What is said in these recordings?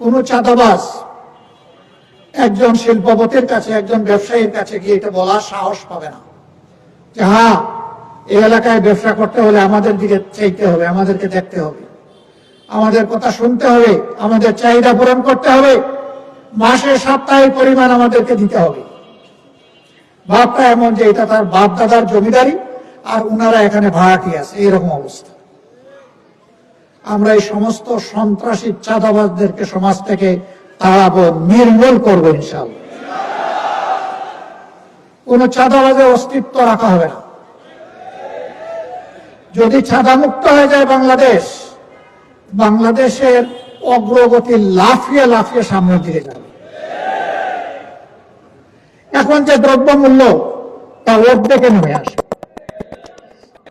কোন চাঁদাবাজ একজন শিল্পপতির কাছে, একজন ব্যবসায়ীর কাছে গিয়ে এটা বলার সাহস পাবে না। যে হ্যাঁ এই এলাকায় ব্যবসা করতে হলে আমাদের দিকে চাইতে হবে, আমাদেরকে দেখতে হবে। আমাদের কথা শুনতে হবে, আমাদের চাহিদা পূরণ করতে হবে। মাসে সাপ্তাহিক পরিমাণ আমাদেরকে দিতে হবে। বাপটা এমন যে এটা তার বাপ দাদার জমিদারি, আর উনারা এখানে ভাড়াটি আছে? এইরকম অবস্থা। আমরা এই সমস্ত সন্ত্রাসী চাঁদাবাজদেরকে সমাজ থেকে তাড়াবো, নির্মূল করব ইনশাল্লাহ কোন চাঁদাবাজের অস্তিত্ব রাখা হবে না। যদি ছাদা মুক্ত হয়ে যায় বাংলাদেশ, বাংলাদেশের অগ্রগতি লাফিয়ে লাফিয়ে সামনের দিকে যাবে। এখন যে দ্রব্যমূল্য, তা অর্ধেকে নেমে আসে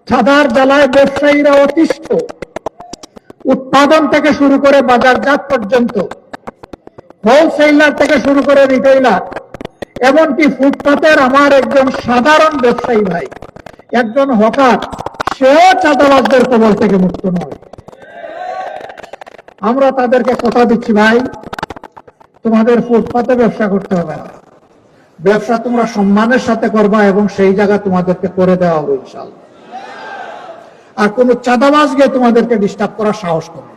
ছাদার জ্বালায় ব্যবসায়ীরা অতিষ্ঠ। উৎপাদন থেকে শুরু করে বাজারজাত পর্যন্ত হোলসেলার থেকে শুরু করে রিটেইলার এমনকি ফুটপাতের আমার একজন সাধারণ ব্যবসায়ী ভাই, একজন হকার, সেও চাঁদাবাজদের কবল থেকে মুক্ত নয়। আমরা তাদেরকে কথা দিচ্ছি, ভাই, তোমাদের ফুটপাতে ব্যবসা করতে হবে ব্যবসা তোমরা সম্মানের সাথে করবা এবং সেই জায়গা তোমাদেরকে করে দেওয়া হবে ইনশাল্লাহ আর কোন চাঁদাবাজ গিয়ে তোমাদেরকে ডিস্টার্ব করার সাহস করবে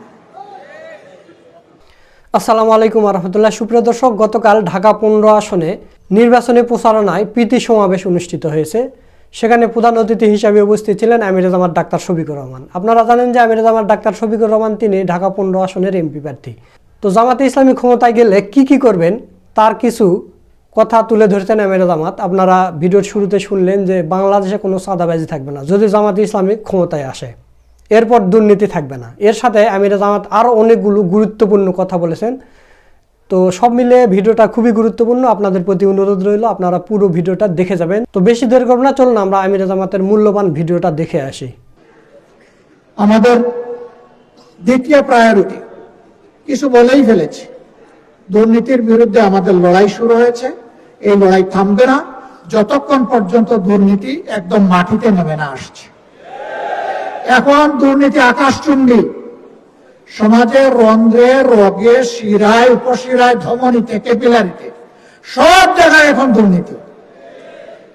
আসসালামু আলাইকুম রহমতুল্লাহ। সুপ্রিয় দর্শক, গতকাল ঢাকা পনেরো আসনে নির্বাচনী প্রচারণায় প্রীতি সমাবেশ অনুষ্ঠিত হয়েছে। সেখানে প্রধান অতিথি হিসাবে উপস্থিত ছিলেন আমির জামাত ডাক্তার শফিকুর রহমান। আপনারা জানেন যে আমির জামাত ডাক্তার শফিকুর রহমান, তিনি ঢাকা পনেরো আসনের এমপি প্রার্থী। তো জামাতে ইসলামী ক্ষমতায় গেলে কি কি করবেন, তার কিছু কথা তুলে ধরতেন আমির জামাত। আপনারা ভিডিওর শুরুতে শুনলেন যে বাংলাদেশে কোনো সাদাবাজি থাকবে না। যদি জামাত ইসলামিক ক্ষমতায় আসে, এরপর দুর্নীতি থাকবে না। এর সাথে আমির জামাত আরও অনেকগুলো গুরুত্বপূর্ণ কথা বলেছেন। তো সব মিলে ভিডিওটা খুবই গুরুত্বপূর্ণ। আপনাদের প্রতি অনুরোধ রইল, আপনারা পুরো ভিডিওটা দেখে যাবেন। তো বেশি দেরি করব না, চলুন আমরা আমির জামাতের মূল্যবান ভিডিওটা দেখে আসি। আমাদের দ্বিতীয় প্রায়োরিটি কিছু বলেই ফেলেছি। দুর্নীতির বিরুদ্ধে আমাদের লড়াই শুরু হয়েছে। এই লড়াই থামবে না। যতক্ষণ পর্যন্ত দুর্নীতি একদম মাটিতে নেমে না আসছে। এখন দুর্নীতি আকাশচুম্বী। সমাজের রন্ধ্রে রগে শিরায় উপশিরায় ধমনীতে ক্যাপিলারিতে সব জায়গায় এখন দুর্নীতি।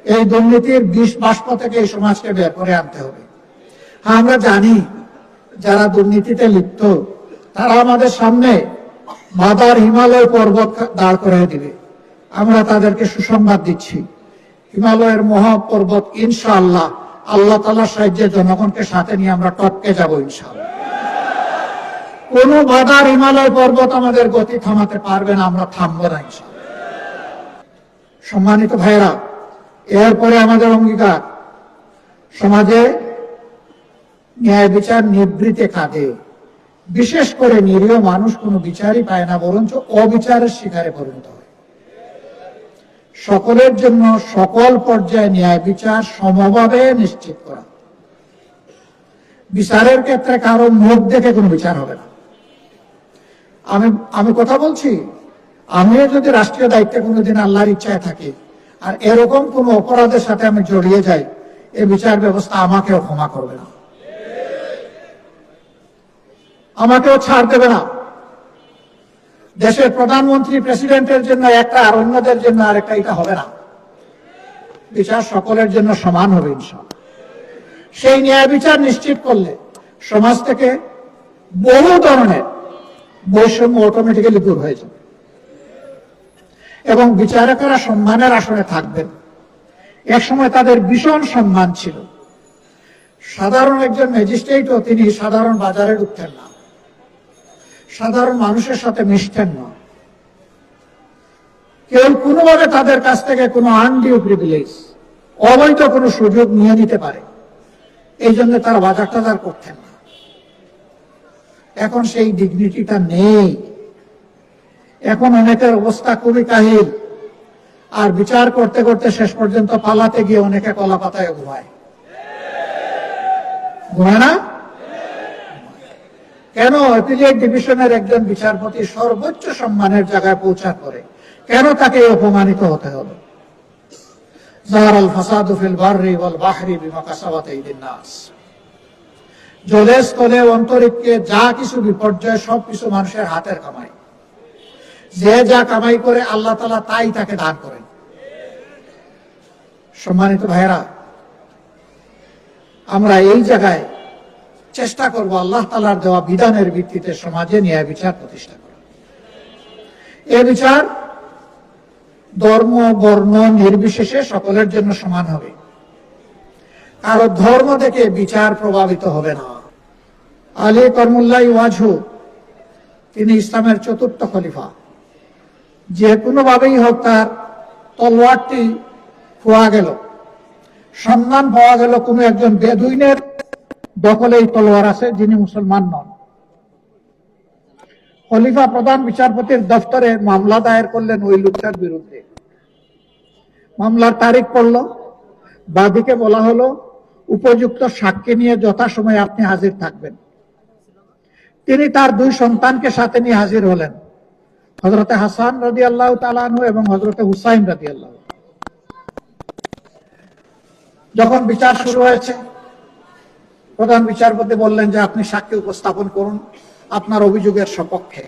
এই দুর্নীতির বিষ বাষ্প থেকে এই সমাজকে বের করে আনতে হবে। হ্যাঁ আমরা জানি যারা দুর্নীতিতে লিপ্ত, তারা আমাদের সামনে মাদার হিমালয় পর্বত দাঁড় করে দিবে। আমরা তাদেরকে সুসংবাদ দিচ্ছি। হিমালয়ের মহা পর্বত ইনশাআল্লাহ, আল্লাহ তালার সাহায্যে জনগণকে সাথে নিয়ে আমরা টপকে যাব, ইনশাআল্লাহ। কোন বাধার হিমালয় পর্বত আমাদের গতি থামাতে পারবে না, আমরা থামবো না সম্মানিত ভাইরা এরপরে আমাদের অঙ্গীকার। সমাজে ন্যায় বিচার নিবৃতে কাঁদে বিশেষ করে নিরীহ মানুষ কোনো বিচারই পায় না, বরঞ্চ অবিচারের শিকারে পরিণত হয়। সকলের জন্য সকল পর্যায়ে ন্যায় বিচার সমভাবে নিশ্চিত করা। বিচারের ক্ষেত্রে কারও মুখ দেখে কোনো বিচার হবে না। আমি আমি কথা বলছি আমিও যদি রাষ্ট্রীয় দায়িত্বে কোনোদিন আল্লাহর ইচ্ছায় থাকি, আর এরকম কোন অপরাধের সাথে আমি জড়িয়ে যাই এই বিচার ব্যবস্থা আমাকেও ক্ষমা করবে না। আমাকেও ছাড় দেবে না। দেশের প্রধানমন্ত্রী প্রেসিডেন্টের জন্য একটা আর অন্যদের জন্য আরেকটা, এটা হবে না। বিচার সকলের জন্য সমান হবে ইনশাল্লাহ সেই ন্যায় বিচার নিশ্চিত করলে সমাজ থেকে বহু ধরনের বৈষম্য অটোমেটিক্যালি দূর হয়ে যাবে। এবং বিচারকেরা সম্মানের আসনে থাকবেন। এক সময় তাদের ভীষণ সম্মান ছিল। সাধারণ একজন ম্যাজিস্ট্রেটও তিনি সাধারণ বাজারে ঢুকতেন না। সাধারণ মানুষের সাথে মিশতেন না। কেউ কোনোভাবে তাদের কাছ থেকে কোনো আনডিউ প্রিভিলেজ অবৈধ কোনো সুযোগ নিয়ে নিতে পারে। এই জন্য তারা বাজার টাজার করতেন না। এখন সেই ডিগনিটিটা নেই। এখন অনেকের অবস্থা খুবই কাহিল। আর বিচার করতে করতে শেষ পর্যন্ত পালাতে গিয়ে অনেকে কলা পাতায় ঘুমায়। ঘুমায় না? কেন অ্যাপিলিয়েট ডিভিশনের একজন বিচারপতি সর্বোচ্চ সম্মানের জায়গায় পৌঁছার পরে কেন তাকে অপমানিত হতে হবে? ফিল ওয়াল বাহরি বিমা কাসাবাত নাস। জলে স্থলে অন্তরিক্ষে যা কিছু বিপর্যয়, সব কিছু মানুষের হাতের কামাই। যে যা কামাই করে আল্লাহ তালা তাই তাকে দান করেন। সম্মানিত ভাইরা আমরা এই জায়গায় চেষ্টা করব আল্লাহ তালার দেওয়া বিধানের ভিত্তিতে সমাজে ন্যায় বিচার প্রতিষ্ঠা করা এ বিচার ধর্ম, বর্ণ নির্বিশেষে সকলের জন্য সমান হবে। কারও ধর্ম থেকে বিচার প্রভাবিত হবে না। আলী করমুল্লাহ ওয়াজহু, তিনি ইসলামের চতুর্থ খলিফা। যে কোনোভাবেই হোক তার তলোয়ারটি খোয়া গেল, সন্ধান পাওয়া গেল কোনো একজন বেদুইনের দখলে এই তলোয়ার আছে, যিনি মুসলমান নন। খলিফা প্রধান বিচারপতির দফতরে মামলা দায়ের করলেন ওই লোকটার বিরুদ্ধে। মামলার তারিখ পড়ল, বাদীকে বলা হলো, উপযুক্ত সাক্ষী নিয়ে যথাসময়ে আপনি হাজির থাকবেন। তিনি তার দুই সন্তানকে সাথে নিয়ে হাজির হলেন হজরতে হাসান রাজি আল্লাহ তালানু এবং হজরতে হুসাইন রাজি আল্লাহ যখন বিচার শুরু হয়েছে প্রধান বিচারপতি বললেন যে আপনি সাক্ষী উপস্থাপন করুন আপনার অভিযোগের সপক্ষে।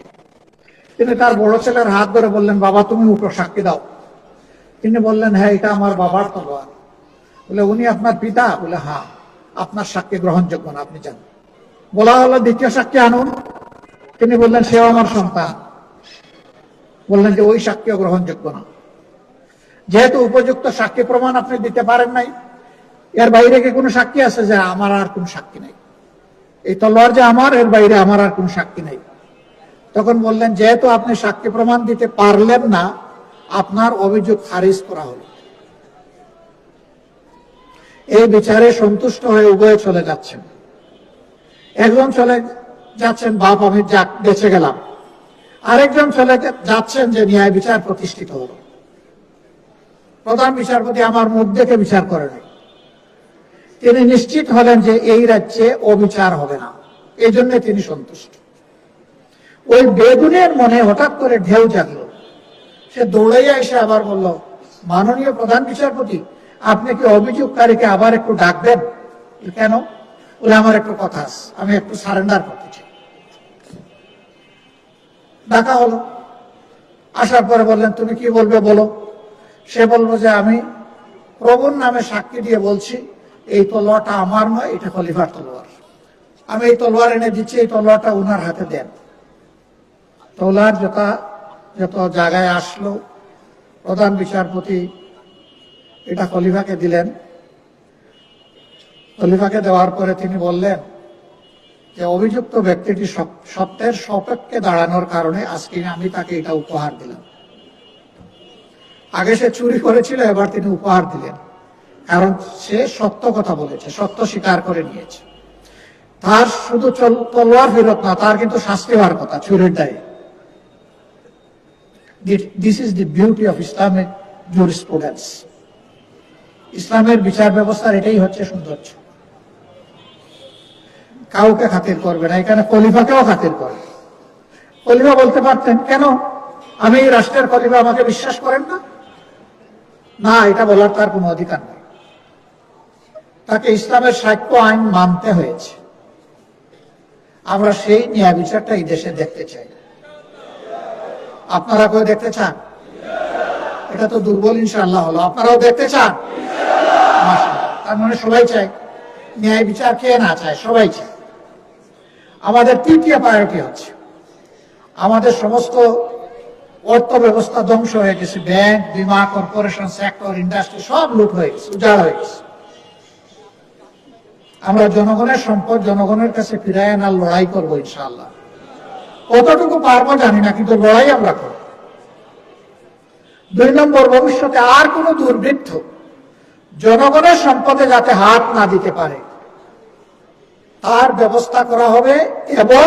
তিনি তার বড় ছেলের হাত ধরে বললেন, বাবা, তুমি উঠো, সাক্ষী দাও। তিনি বললেন হ্যাঁ এটা আমার বাবার তলোয়ার। বলে, উনি আপনার পিতা? বলে হ্যাঁ আপনার সাক্ষী গ্রহণযোগ্য না, আপনি জানেন বলা হলো, দ্বিতীয় সাক্ষী আনুন। তিনি বললেন, সেও আমার সন্তান। বললেন যে, ওই সাক্ষীও গ্রহণযোগ্য না। যেহেতু উপযুক্ত সাক্ষী প্রমাণ আপনি দিতে পারেন নাই এর বাইরে কি কোনো সাক্ষী আছে যে আমার আর কোন সাক্ষী নাই? এই তলোয়ার যে আমার, এর বাইরে আমার আর কোন সাক্ষী নাই। তখন বললেন, যেহেতু আপনি সাক্ষী প্রমাণ দিতে পারলেন না, আপনার অভিযোগ খারিজ করা হলো। এই বিচারে সন্তুষ্ট হয়ে উভয়ে চলে যাচ্ছেন। একজন চলে যাচ্ছেন, বাপ, আমি যাক বেঁচে গেলাম। আরেকজন চলে যাচ্ছেন, যে ন্যায় বিচার প্রতিষ্ঠিত হলো। প্রধান বিচারপতি আমার মুখ দেখে বিচার করে নাই। তিনি নিশ্চিত হলেন যে এই রাজ্যে অবিচার হবে না। এই জন্য তিনি সন্তুষ্ট। ওই বেগুনের মনে হঠাৎ করে ঢেউ জাগলো। সে দৌড়াইয়া এসে আবার বলল, মাননীয় প্রধান বিচারপতি, আপনি কি অভিযোগকারীকে আবার একটু ডাকবেন? কেন? বলে, আমার একটু কথা আমি একটু সারেন্ডার করতে চাই। ডাকা হলো। আসার পরে বললেন, তুমি কি বলবে বলো? সে বলব যে, আমি প্রবণ নামে সাক্ষী দিয়ে বলছি এই তলোয়ারটা আমার নয়, এটা খলিফার তলোয়ার। আমি এই তলোয়ার এনে দিচ্ছি, এই তলোয়ারটা উনার হাতে দেন। তলোয়ার যত যত জায়গায় আসলো, প্রধান বিচারপতি এটা খলিফাকে দিলেন। খলিফাকে দেওয়ার পরে তিনি বললেন যে, অভিযুক্ত ব্যক্তিটি সত- সত্যের সপক্ষে দাঁড়ানোর কারণে আজকে আমি তাকে এটা উপহার দিলাম। আগে সে চুরি করেছিল, এবার তিনি উপহার দিলেন। কারণ সে সত্য কথা বলেছে, সত্য স্বীকার করে নিয়েছে। তার শুধু তলোয়ার ফেরত না, তার কিন্তু শাস্তি হওয়ার কথা, চুরির দায়ে। This is the beauty of ইসলামের ইসলামিক জুরিস্প্রুডেন্স ইসলামের বিচার ব্যবস্থার এটাই হচ্ছে সৌন্দর্য। কাউকে খাতির করবে না, এখানে খলিফাকেও খাতির করে। কলিফা বলতে পারতেন, কেন? আমি রাষ্ট্রের খলিফা, আমাকে বিশ্বাস করেন না? না, এটা বলার তার কোনো অধিকার নেই। তাকে ইসলামের সাক্ষ্য আইন মানতে হয়েছে। আমরা সেই ন্যায় বিচারটা এই দেশে দেখতে চাই। আপনারা কেউ দেখতে চান? এটা তো দুর্বল ইনশাআল্লাহ হলো। আপনারাও দেখতে চান? তার মানে সবাই চায় ন্যায় বিচার কে না চায়, সবাই চায়। আমাদের তৃতীয় প্রায়োরিটি হচ্ছে। আমাদের সমস্ত অর্থ ব্যবস্থা ধ্বংস হয়ে গেছে। ব্যাংক, বিমা, কর্পোরেশন, সেক্টর, ইন্ডাস্ট্রি সব লুট হয়ে গেছে, উজাড় হয়ে গেছে। আমরা জনগণের সম্পদ জনগণের কাছে ফিরাই আনার লড়াই করব ইনশাআল্লাহ। কতটুকু পারব জানি না, কিন্তু লড়াই আমরা করব। দুই নম্বর, ভবিষ্যতে আর কোন দুর্বৃত্ত জনগণের সম্পদে যাতে হাত না দিতে পারে, তার ব্যবস্থা করা হবে এবং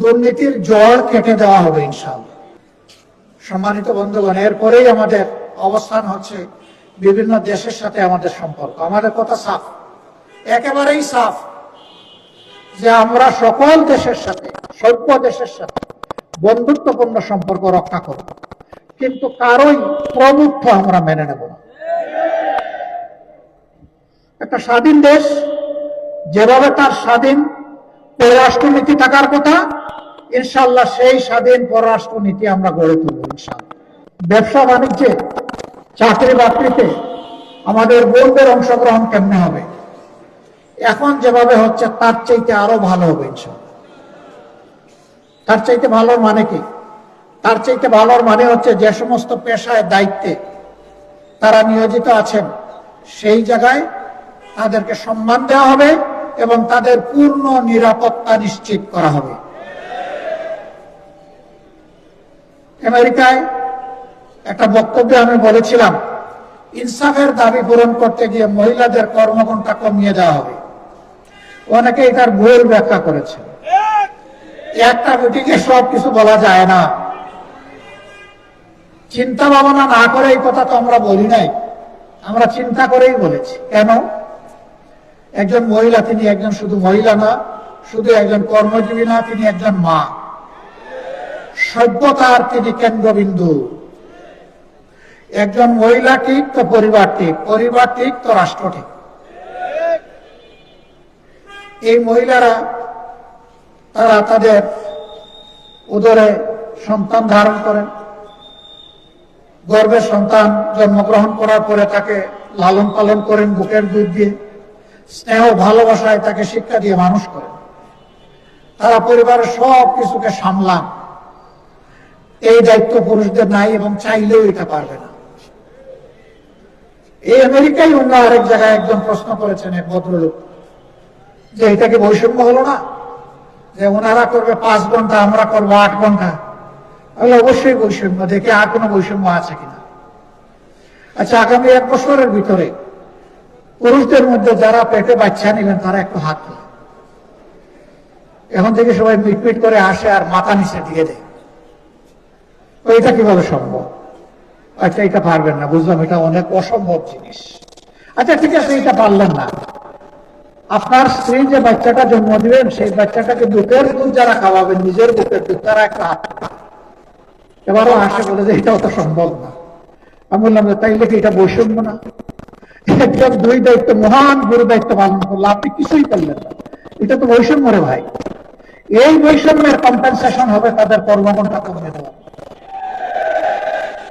দুর্নীতির জড় কেটে দেওয়া হবে ইনশাআল্লাহ। সম্মানিত বন্ধুগণ, এরপরেই আমাদের অবস্থান হচ্ছে বিভিন্ন দেশের সাথে আমাদের সম্পর্ক। আমাদের কথা সাফ। একেবারেই সাফ যে আমরা সকল দেশের সাথে সভ্য দেশের সাথে বন্ধুত্বপূর্ণ সম্পর্ক রক্ষা করব। কিন্তু কারোই প্রভুত্ব আমরা মেনে নেব না। একটা স্বাধীন দেশ, যেভাবে তার স্বাধীন পররাষ্ট্রনীতি থাকার কথা ইনশাল্লাহ সেই স্বাধীন পররাষ্ট্রনীতি আমরা গড়ে তুলব ইনশাল্লাহ ব্যবসা বাণিজ্যে চাকরি বাকরিতে আমাদের বোনদের অংশগ্রহণ কেমনে হবে? এখন যেভাবে হচ্ছে, তার চাইতে আরও ভালো হবে তার চাইতে ভালোর মানে কি? তার চাইতে ভালোর মানে হচ্ছে, যে সমস্ত পেশায় দায়িত্বে তারা নিয়োজিত আছেন, সেই জায়গায় তাদেরকে সম্মান দেওয়া হবে এবং তাদের পূর্ণ নিরাপত্তা নিশ্চিত করা হবে। আমেরিকায় একটা বক্তব্যে আমি বলেছিলাম, ইনসাফের দাবি পূরণ করতে গিয়ে মহিলাদের কর্মঘণ্টা কমিয়ে দেওয়া হবে। অনেকে এটার ভুল ব্যাখ্যা করেছে। একটা মিটিংয়ে সব কিছু বলা যায় না। চিন্তা ভাবনা না করে এই কথা তো আমরা বলি নাই। আমরা চিন্তা করেই বলেছি। কেন? একজন মহিলা, তিনি একজন শুধু মহিলা না, শুধু একজন কর্মজীবী না, তিনি একজন মা। সভ্যতার তিনি কেন্দ্রবিন্দু। একজন মহিলা ঠিক তো পরিবার ঠিক পরিবার ঠিক তো রাষ্ট্র ঠিক। এই মহিলারা, তারা তাদের উদরে সন্তান ধারণ করেন। গর্ভের সন্তান জন্মগ্রহণ করার পরে তাকে লালন পালন করেন বুকের দুধ দিয়ে। স্নেহ, ভালোবাসায় তাকে শিক্ষা দিয়ে মানুষ করেন। তারা পরিবারের সব কিছুকে সামলান। এই দায়িত্ব পুরুষদের নাই এবং চাইলেও এটা পারবে না। এই আমেরিকায় অন্য আরেক জায়গায় একজন প্রশ্ন করেছেন এক ভদ্রলোক। যে এটা কি বৈষম্য হলো না, যে ওনারা করবে পাঁচ ঘণ্টা, আমরা করব আট ঘণ্টা। তাহলে অবশ্যই বৈষম্য, দেখে আর কোনো বৈষম্য আছে কিনা। আচ্ছা আগামী এক বছরের ভিতরে পুরুষদের মধ্যে যারা পেটে বাচ্চা নিলেন তারা একটু হাত তোলে এখন থেকে সবাই মিটমিট করে আসে আর মাথা নিচে দিয়ে দেয়। এটা কীভাবে সম্ভব? আচ্ছা এটা পারবেন না, বুঝলাম, এটা অনেক অসম্ভব জিনিস। আচ্ছা ঠিক আছে, এটা পারলেন না। আপনার স্ত্রী যে বাচ্চাটা জন্ম দিবেন, সেই বাচ্চাটাকে বুকের দুধ যারা খাওয়াবেন, নিজের বুকের দুধ, তারা একটা হাত এবারও আসে বলে যে এটা অত সম্ভব না। আমি বললাম যে তাইলে কি এটা বৈষম্য না? একজন দুই দায়িত্ব, মহান গুরু দায়িত্ব পালন করল। আপনি কিছুই করলেন না। এটা তো বৈষম্য রে ভাই। এই বৈষম্যের কম্পেনসেশন হবে তাদের কর্মঘণ্টা কমিয়ে দেওয়া।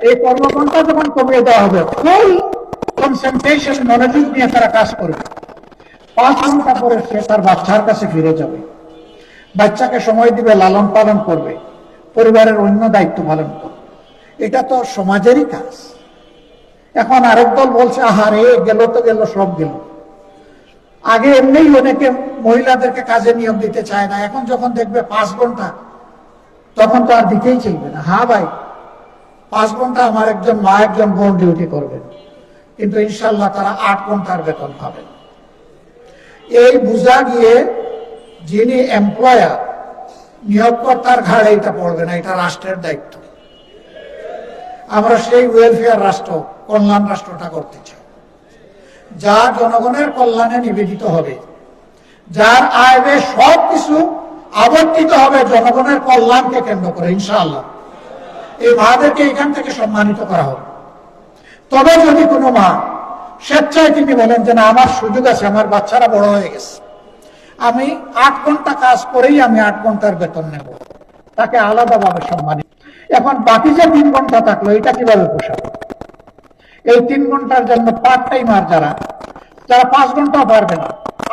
এই কর্মঘণ্টা যখন কমিয়ে দেওয়া হবে ফুল কনসেন্ট্রেশন মনোযোগ নিয়ে তারা কাজ করবে। পাঁচ ঘণ্টা পরে সে তার বাচ্চার কাছে ফিরে যাবে। বাচ্চাকে সময় দিবে, লালন পালন করবে, পরিবারের অন্য দায়িত্ব পালন করবে। এটা তো সমাজেরই কাজ। এখন আরেক দল বলছে আহারে গেল তো গেল, সব গেল। আগে এমনিই অনেকে মহিলাদেরকে কাজে নিয়োগ দিতে চায় না। এখন যখন দেখবে পাঁচ ঘণ্টা, তখন তো আর দিতেই চাইবে না। হ্যাঁ ভাই, পাঁচ ঘণ্টা আমার একজন মা, একজন বোন ডিউটি করবেন। কিন্তু ইনশাল্লাহ তারা আট ঘণ্টার বেতন পাবেন। এই বুঝা গিয়ে যিনি এমপ্লয়ার নিয়োগকর্তার ঘাড়ে এটা পড়বে না, এটা রাষ্ট্রের দায়িত্ব। আমরা সেই ওয়েলফেয়ার রাষ্ট্র, কল্যাণ রাষ্ট্রটা করতে চাই। যা জনগণের কল্যাণে নিবেদিত হবে, যার আয় সব কিছু আবর্তিত হবে জনগণের কল্যাণকে কেন্দ্র করে, ইনশাআল্লাহ। এই মাদেরকে এখান থেকে সম্মানিত করা হবে তবে যদি কোনো মা স্বেচ্ছায় তিনি বলেন যে, না, আমার সুযোগ আছে, আমার বাচ্চারা বড় হয়ে গেছে। আমি আট ঘণ্টা কাজ করেই আমি আট ঘণ্টার বেতন নেব। তাকে আলাদাভাবে সম্মানিত এখন বাকি যে তিন ঘণ্টা থাকল, এটা কীভাবে পোষাবে? এই তিন ঘণ্টার জন্য পার্ট টাইমার যারা যারা পাঁচ ঘন্টাও পারবে না,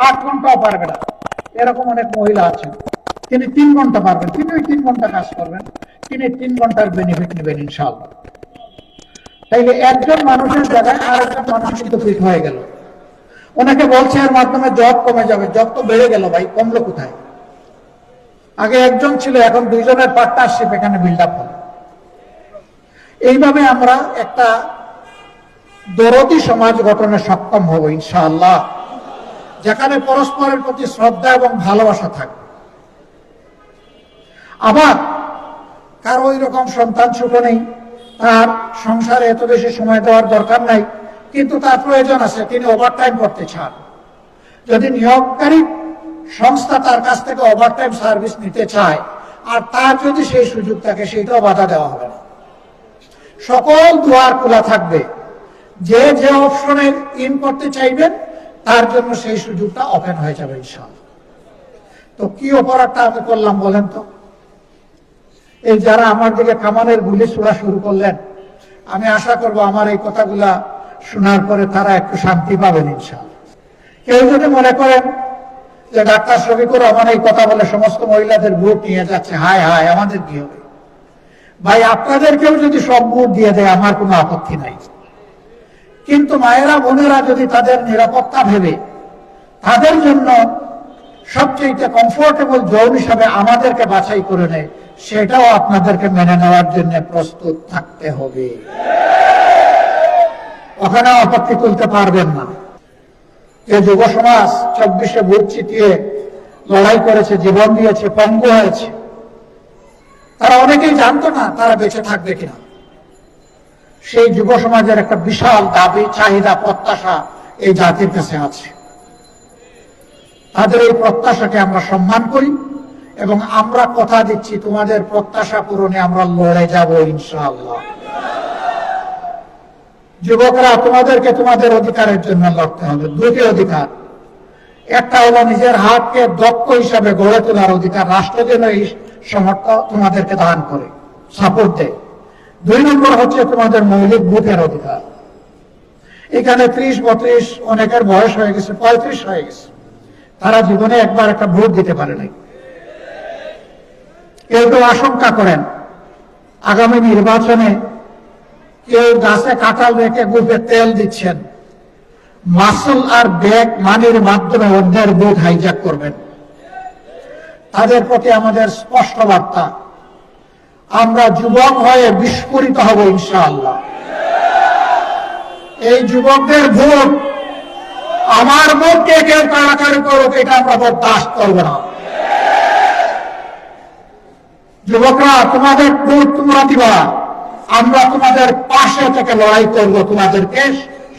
আট ঘন্টাও পারবে না, এরকম অনেক মহিলা আছেন। তিনি তিন ঘণ্টা পারবেন। তিনি ওই তিন ঘণ্টা কাজ করবেন। তিনি তিন ঘণ্টার বেনিফিট নেবেন, ইনশাআল্লাহ। তাইলে একজন মানুষের জায়গায় আরেকজন মানুষ কিন্তু ফিট হয়ে গেল। ওনাকে বলছে এর মাধ্যমে জব কমে যাবে জব তো বেড়ে গেল ভাই, কমলো কোথায়? আগে একজন ছিল, এখন দুইজনের পার্টনারশিপ এখানে বিল্ড আপ হলো এইভাবে আমরা একটা দরদি সমাজ গঠনে সক্ষম হব ইনশাআল্লাহ, যেখানে পরস্পরের প্রতি শ্রদ্ধা এবং ভালোবাসা থাকবে। আবার কারও ওই রকম সন্তান ছোট নেই তার সংসারে এত বেশি সময় দেওয়ার দরকার নাই, কিন্তু তার প্রয়োজন আছে, তিনি ওভারটাইম করতে চান। যদি নিয়োগকারী সংস্থা তার কাছ থেকে ওভারটাইম সার্ভিস নিতে চায়, আর তার যদি সেই সুযোগ থাকে, সেটাও বাধা দেওয়া হবে না। সকল দুয়ার খোলা থাকবে। যে যে অপশনে ইন করতে চাইবেন, তার জন্য সেই সুযোগটা ওপেন হয়ে যাবে, ইনশাআল্লাহ। তো কি অপরাধটা আমি করলাম বলেন তো? এই যারা আমার দিকে কামানের গুলি ছোড়া শুরু করলেন, আমি আশা করব আমার এই কথাগুলা শোনার পরে তারা একটু শান্তি পাবেন ইনশাআল্লাহ। কেউ যদি মনে করেন যে ডাক্তার শফিকুর রহমান এই কথা বলে সমস্ত মহিলাদের ভোট নিয়ে যাচ্ছে, হায় হায়, আমাদের কি হবে? ভাই, আপনাদেরকেও যদি সব ভোট দিয়ে দেয়, আমার কোনো আপত্তি নাই। কিন্তু মায়েরা, বোনেরা যদি তাদের নিরাপত্তা ভেবে তাদের জন্য সবচেয়ে কমফোর্টেবল জোন হিসাবে আমাদেরকে বাছাই করে নেয় সেটাও আপনাদেরকে মেনে নেওয়ার জন্য প্রস্তুত থাকতে হবে। ওখানে আপত্তি তুলতে পারবেন না। যে যুব সমাজ চব্বিশে ভোট চিতিয়ে লড়াই করেছে, জীবন দিয়েছে, পঙ্গু হয়েছে, তারা অনেকেই জানতো না তারা বেঁচে থাকবে কিনা। সেই যুব সমাজের একটা বিশাল দাবি, চাহিদা, প্রত্যাশা এই জাতির কাছে আছে। তাদের এই প্রত্যাশাকে আমরা সম্মান করি। এবং আমরা কথা দিচ্ছি, তোমাদের প্রত্যাশা পূরণে আমরা লড়ে যাব ইনশাআল্লাহ। যুবকরা, তোমাদেরকে তোমাদের অধিকারের জন্য লড়তে হবে। দুটি অধিকার। একটা হলো নিজের হাতকে দক্ষ হিসাবে গড়ে তোলার অধিকার, রাষ্ট্র যেন এই সমর্থ তোমাদেরকে দান করে সাপোর্ট দেয়। দুই নম্বর হচ্ছে তোমাদের মৌলিক ভোটের অধিকার। এখানে ত্রিশ, বত্রিশ, অনেকের বয়স হয়ে গেছে, পঁয়ত্রিশ হয়ে গেছে। তারা জীবনে একবার একটা ভোট দিতে পারে নাই। কেউ কেউ আশঙ্কা করেন, আগামী নির্বাচনে কেউ গাছে কাঁঠাল রেখে গুপে তেল দিচ্ছেন। মাসুল আর ব্যাগ মানির মাধ্যমে অন্যের ভোট হাইজ্যাক করবেন। তাদের প্রতি আমাদের স্পষ্ট বার্তা, আমরা যুবক হয়ে বিস্ফোরিত হব ইনশাআল্লাহ। এই যুবকদের ভোট, আমার ভোটকে কেউ কারাকারি করুক, এটা আমরা বরদাস্ত করব না। যুবকরা, তোমাদের তোমরা দিবা। আমরা তোমাদের পাশে থেকে লড়াই করব, তোমাদেরকে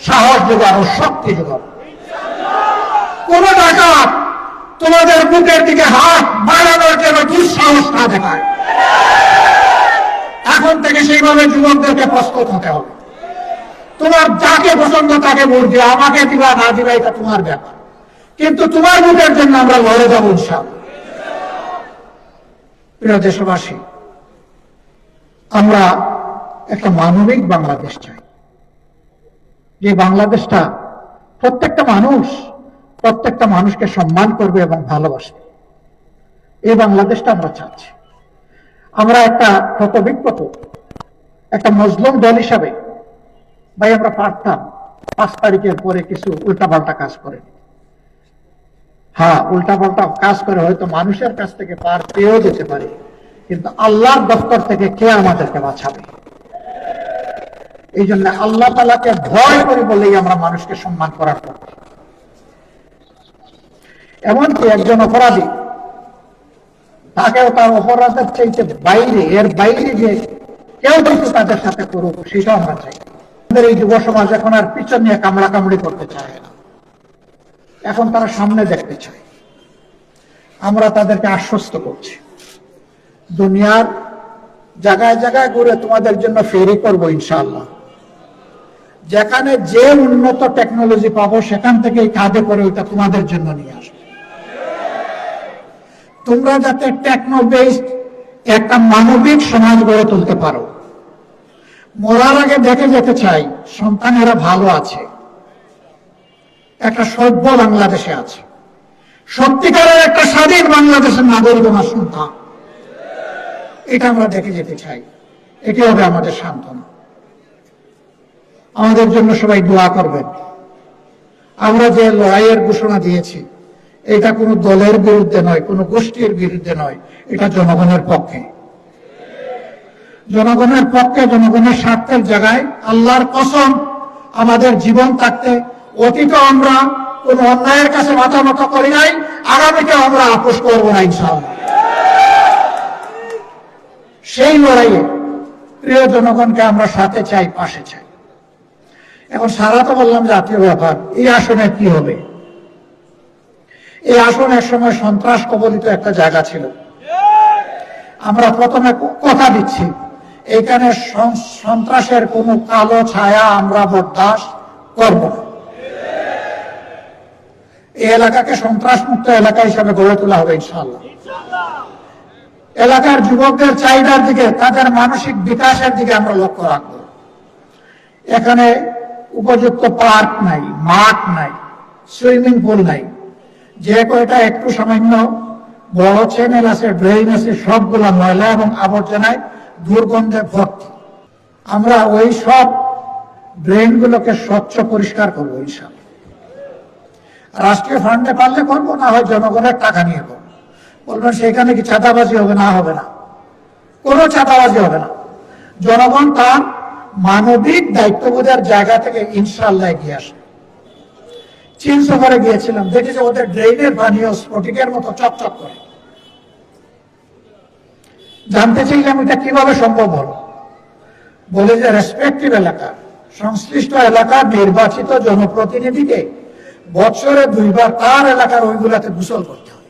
সাহস যোগানো শক্তি যোগানো। কোন ডাকাত তোমাদের বুকের দিকে হাত বাড়ানোর জন্য দুঃসাহস না দেখায়। এখন থেকে সেইভাবে যুবকদেরকে প্রস্তুত হতে হবে। তোমার যাকে পছন্দ তাকে ভোট দিও, আমাকে দিবা, না দিবা, এটা তোমার ব্যাপার। কিন্তু তোমার ভোটের জন্য আমরা লড়ে যাব ইনশাআল্লাহ। প্রিয় দেশবাসী, আমরা একটা মানবিক বাংলাদেশ চাই। যে বাংলাদেশটা প্রত্যেকটা মানুষ, প্রত্যেকটা মানুষকে সম্মান করবে এবং ভালোবাসবে, এই বাংলাদেশটা আমরা চাচ্ছি। আমরা একটা ক্ষতবিক্ষত একটা মজলুম দল হিসাবে ভাই আমরা পারতাম, পাঁচ তারিখের পরে কিছু উল্টাপাল্টা কাজ করে হ্যাঁ উল্টাপাল্টা কাজ করে হয়তো মানুষের কাছ থেকে পার পেয়েও যেতে পারে, কিন্তু আল্লাহর দফতর থেকে কে আমাদেরকে বাঁচাবে? এই জন্য আল্লাহ তালাকে ভয় করি বলেই আমরা মানুষকে সম্মান করার পক্ষে এমনকি একজন অপরাধী, তাকেও তার অপরাধের চাইতে বাইরে, এর বাইরে যে কেউ কিন্তু তাদের সাথে করুক, সেটাও আমরা চাই। আমাদের এই যুব সমাজ এখন আর পিছন নিয়ে কামড়া কামড়ি করতে চায় না। এখন তারা সামনে দেখতে চায়। আমরা তাদেরকে আশ্বস্ত করছি। দুনিয়ার জায়গায় জায়গায় ঘুরে তোমাদের জন্য ফেরি করব ইনশাআল্লাহ। যেখানে যে উন্নত টেকনোলজি পাবো সেখান থেকে কাঁধে করে ওইটা তোমাদের জন্য নিয়ে আসব। তোমরা যাতে টেকনো বেসড একটা মানবিক সমাজ গড়ে তুলতে পারো। মরার আগে দেখে যেতে চাই, সন্তানেরা ভালো আছে। একটা সভ্য বাংলাদেশে আছে। সত্যিকারের একটা স্বাধীন বাংলাদেশের নাগরিক আমার সন্তান এটা আমরা দেখে যেতে চাই। এটি হবে আমাদের সান্ত্বনা। আমাদের জন্য সবাই দোয়া করবেন। আমরা যে লড়াইয়ের ঘোষণা দিয়েছি, এটা কোনো দলের বিরুদ্ধে নয়, কোনো গোষ্ঠীর বিরুদ্ধে নয়, এটা জনগণের পক্ষে। জনগণের পক্ষে, জনগণের স্বার্থের জায়গায় আল্লাহর কসম, আমাদের জীবন থাকতে অতীত আমরা কোন অন্যায়ের কাছে মাথা মতো করি নাই, আগামীতে আমরা আপোষ করব না ইনশাআল্লাহ। সেই লড়াইয়ে প্রিয় জনগণকে আমরা সাথে চাই, পাশে চাই। এখন সারা তো বললাম জাতীয় ব্যাপার, এই আসনে কি হবে? এই আসন এক সময় সন্ত্রাস কবলিত একটা জায়গা ছিল। আমরা প্রথমে কথা দিচ্ছি এখানে সন্ত্রাসের কোনো কালো ছায়া আমরা বরদাস্ত করব না। এই এলাকাকে সন্ত্রাস মুক্ত এলাকা হিসাবে গড়ে তোলা হবে, ইনশাআল্লাহ। এলাকার যুবকদের চাহিদার দিকে, তাদের মানসিক বিকাশের দিকে আমরা লক্ষ্য রাখব। এখানে উপযুক্ত পার্ক নাই, মাঠ নাই, সুইমিং পুল নাই। যে কয়টা একটু সামান্য বড় চ্যানেল আছে ড্রেন আছে, সবগুলা ময়লা এবং আবর্জনায় দুর্গন্ধে ভর্তি। আমরা ওই সব ড্রেনগুলোকে স্বচ্ছ পরিষ্কার করব ইনশাল্লাহ রাষ্ট্রীয় ফান্ডে পারলে করব, না হয় জনগণের টাকা নিয়ে করব বলবেন সেখানে কি চাঁদাবাজি হবে? না হবে না। কোনো চাঁদাবাজি হবে না। জনগণ তার মানবিক দায়িত্ববোধের জায়গা থেকে ইনশাল্লাহ এগিয়ে আসে। চীন সফরে গিয়েছিলাম দেখি যে ওদের ড্রেনের পানীয় স্ফটিকের মতো চকচক করে। জানতে চাইলাম এটা কীভাবে সম্ভব হলো? বলে যে রেসপেক্টিভ এলাকা, সংশ্লিষ্ট এলাকার নির্বাচিত জনপ্রতিনিধিকে বছরে দুইবার তার এলাকার ওইগুলাতে গোসল করতে হয়।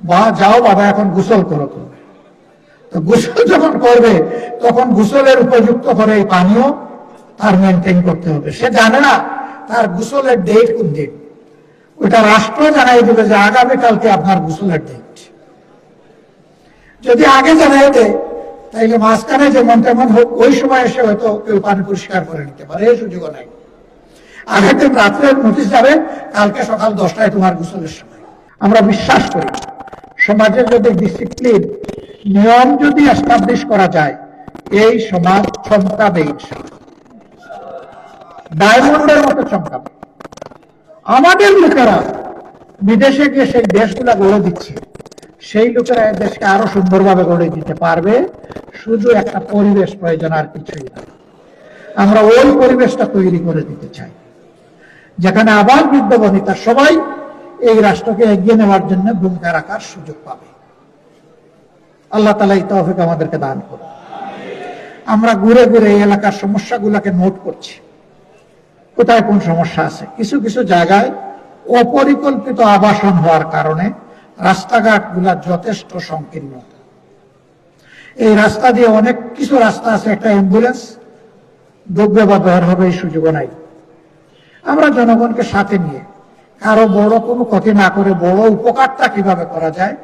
বা যাও বাবা, এখন গোসল করো তো গোসল যখন করবে, তখন গোসলের উপযুক্ত করে এই পানীয় তার মেনটেন করতে হবে। সে জানে না তার গোসলের ডেট কোন দিন ওইটা রাষ্ট্র জানাই দেবে যে আগামীকালকে আপনার গোসলের ডেট যদি আগে জানাই দেয়, তাইলে মাঝখানে যেমন তেমন হোক, ওই সময় এসে হয়তো কেউ পানি পরিষ্কার করে নিতে পারে, এই সুযোগও নাই। আগের রাত্রে নোটিশ যাবে, কালকে সকাল দশটায় তোমার গোসলের সময়। আমরা বিশ্বাস করি, সমাজের যদি ডিসিপ্লিন নিয়ম যদি এস্টাবলিশ করা যায়, এই সমাজ চমকাবে ডায়মন্ডের মতো চমকাবে। আমাদের লোকেরা বিদেশে গিয়ে সেই দেশগুলা গড়ে দিচ্ছে, সেই লোকেরা দেশকে আরও সুন্দরভাবে গড়ে দিতে পারবে, শুধু একটা পরিবেশ প্রয়োজন আর কিছুই না। আমরা ওই পরিবেশটা তৈরি করে দিতে চাই। যেখানে আবার বৃদ্ধ বনিতা সবাই এই রাষ্ট্রকে এগিয়ে নেওয়ার জন্য ভূমিকা রাখার সুযোগ পাবে। আল্লাহ তালা এই তহফিক আমাদেরকে দান করুন। আমরা ঘুরে ঘুরে এই এলাকার সমস্যাগুলোকে নোট করছি। কোথায় কোন সমস্যা আছে? কিছু কিছু জায়গায় অপরিকল্পিত আবাসন হওয়ার কারণে রাস্তাঘাটগুলা যথেষ্ট সংকীর্ণ। এই রাস্তা দিয়ে অনেক কিছু রাস্তা আছে, একটা অ্যাম্বুলেন্স ঢুকবে বা বের হবে এই সুযোগও নাই। আমরা জনগণকে সাথে নিয়ে কারও বড় কোনো ক্ষতি না করে বড় উপকারটা কীভাবে করা যায়,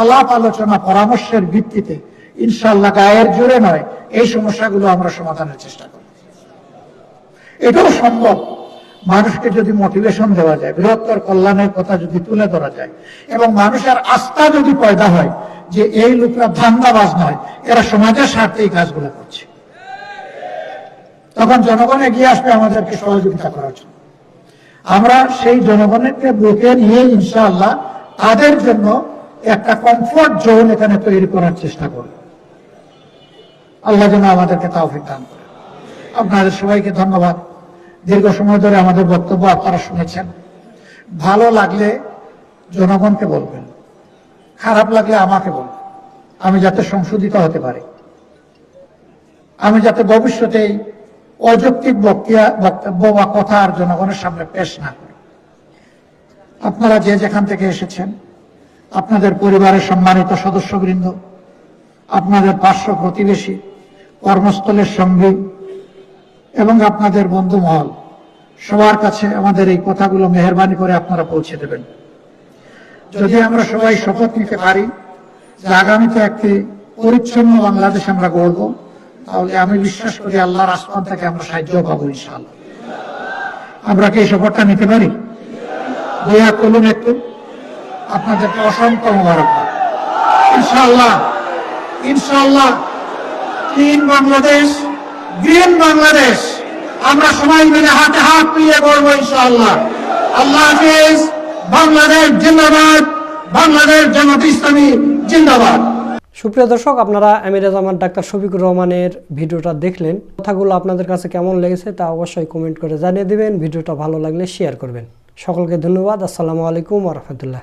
আলাপ আলোচনা পরামর্শের ভিত্তিতে ইনশাল্লাহ গায়ের জোরে নয়, এই সমস্যাগুলো আমরা সমাধানের চেষ্টা করি এটাও সম্ভব। মানুষকে যদি মোটিভেশন দেওয়া যায়, বৃহত্তর কল্যাণের কথা যদি তুলে ধরা যায় এবং মানুষের আস্থা যদি পয়দা হয় যে এই লোকরা ধান্দাবাজ নয়, এরা সমাজের স্বার্থে এই কাজগুলো করছে। তখন জনগণ এগিয়ে আসবে আমাদেরকে সহযোগিতা করার জন্য। আমরা সেই জনগণকে বুকে নিয়ে ইনশাআল্লাহ তাদের জন্য একটা কমফোর্ট জোন এখানে তৈরি করার চেষ্টা করব। আল্লাহ যেন আমাদেরকে তাওফিক দান করে। আপনাদের সবাইকে ধন্যবাদ। দীর্ঘ সময় ধরে আমাদের বক্তব্য আপনারা শুনেছেন। ভালো লাগলে জনগণকে বলবেন, খারাপ লাগলে আমাকে বলবেন। আমি যাতে সংশোধিত হতে পারি। আমি যাতে ভবিষ্যতে এই অযৌক্তিক বক্তব্য বা কথা আর জনগণের সামনে পেশ না করে। আপনারা যে যেখান থেকে এসেছেন, আপনাদের পরিবারের সম্মানিত সদস্যবৃন্দ, আপনাদের পার্শ্ব প্রতিবেশী, কর্মস্থলের সঙ্গী এবং আপনাদের বন্ধু মহল সবার কাছে আমাদের এই কথাগুলো মেহরবানি করে আপনারা পৌঁছে দেবেন। যদি আমরা সবাই শপথ নিতে পারি যে আগামীতে একটি পরিচ্ছন্ন বাংলাদেশ আমরা গড়ব তাহলে আমি বিশ্বাস করি আল্লাহর আসমান থেকে আমরা সাহায্য পাবো ইনশাআল্লাহ। আমরা কি শপথটা নিতে পারি? দুই তুলুন একটু। আপনাদেরকে অসংখ্য মোবারকবাদ। ইনশাআল্লাহ ইনশাআল্লাহ। Clean Bangladesh, green Bangladesh. আমরা সবাই মিলে হাতে হাত মিলিয়ে করব ইনশাআল্লাহ। আল্লাহ হাফিজ। বাংলাদেশ জিন্দাবাদ। বাংলাদেশ জামাত ইসলামী জিন্দাবাদ। সুপ্রিয় দর্শক, আপনারা আমিরাজ আমার ডাক্তার শফিকুর রহমানের ভিডিওটা দেখলেন। কথাগুলো আপনাদের কাছে কেমন লেগেছে তা অবশ্যই কমেন্ট করে জানিয়ে দেবেন। ভিডিওটা ভালো লাগলে শেয়ার করবেন। সকলকে ধন্যবাদ। আসসালামু আলাইকুম রহমতুল্লাহ।